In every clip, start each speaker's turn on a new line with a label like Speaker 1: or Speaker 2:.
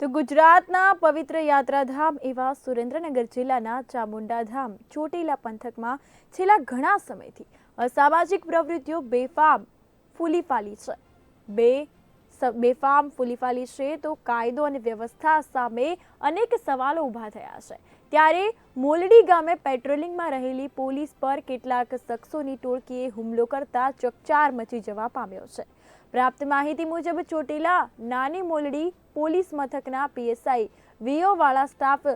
Speaker 1: તો ગુજરાતના પવિત્ર યાત્રાધામ એવા સુરેન્દ્રનગર જિલ્લાના ચામુંડા ધામ ચોટીલા પંથકમાં છેલ્લા ઘણા સમયથી અસામાજિક પ્રવૃત્તિઓ બેફામ ફૂલીફાલી છે. બે બેફામ, ફૂલીફાલી છે તો કાયદો અને વ્યવસ્થા સામે અનેક સવાલો ઊભા થયા છે. ત્યારે મોલડી ગામે પેટ્રોલિંગમાં રહેલી પોલીસ પર કેટલાક શખ્સોની ટોળકીએ હુમલો કરતા ચકચાર મચી જવા પામ્યો છે. પ્રાપ્ત માહિતી મુજબ, ચોટીલા નાની મોલડી પોલીસ મથકના પીએસઆઈ વીઓવાળા સ્ટાફ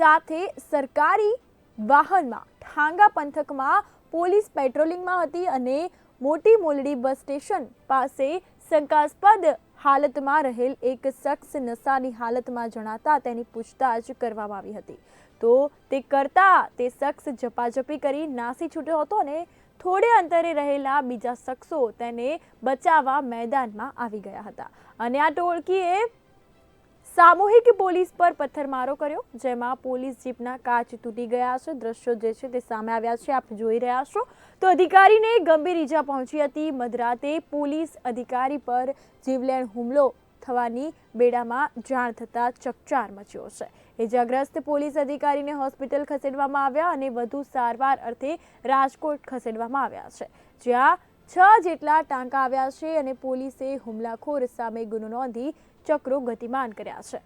Speaker 1: સાથે સરકારી વાહનમાં ઠાંગા પંથકમાં પોલીસ પેટ્રોલિંગમાં હતી અને મોટી મોલડી બસ સ્ટેશન પાસે શંકાસ્પદ હાલતમાં રહેલ એક શખ્સ નશાની હાલતમાં જણાતા તેની પૂછતાછ કરવામાં આવી હતી. તો તે કરતા તે શખ્સ ઝપાઝપી કરી નાસી છૂટ્યો હતો અને થોડે અંતરે રહેલા બીજા શખ્સો તેને બચાવવા મેદાનમાં આવી ગયા હતા. અને આ ટોળકીએ સામૂહિક પોલીસ પર પથ્થરમારો કર્યો, જેમાં પોલીસ જીપના કાચ તૂટી ગયા છે. દ્રશ્યો જે છે તે સામે આવ્યા છે, આપ જોઈ રહ્યા છો. તો અધિકારીને ગંભીર ઈજા પહોંચી હતી. મધરાતે પોલીસ અધિકારી પર જીવલેણ હુમલો થવાની બેડામાં જાણ થતાં ચકચાર મચ્યો છે. ઇજાગ્રસ્ત પોલીસ અધિકારીને હોસ્પિટલ ખસેડવામાં આવ્યા અને વધુ સારવાર અર્થે રાજકોટ ખસેડવામાં આવ્યા છે. જ્યાં છ જેટલા ટાંકા આવ્યા છે અને પોલીસે હુમલાખોર સામે ગુનો નોંધી ચક્રો ગતિમાન કર્યા છે.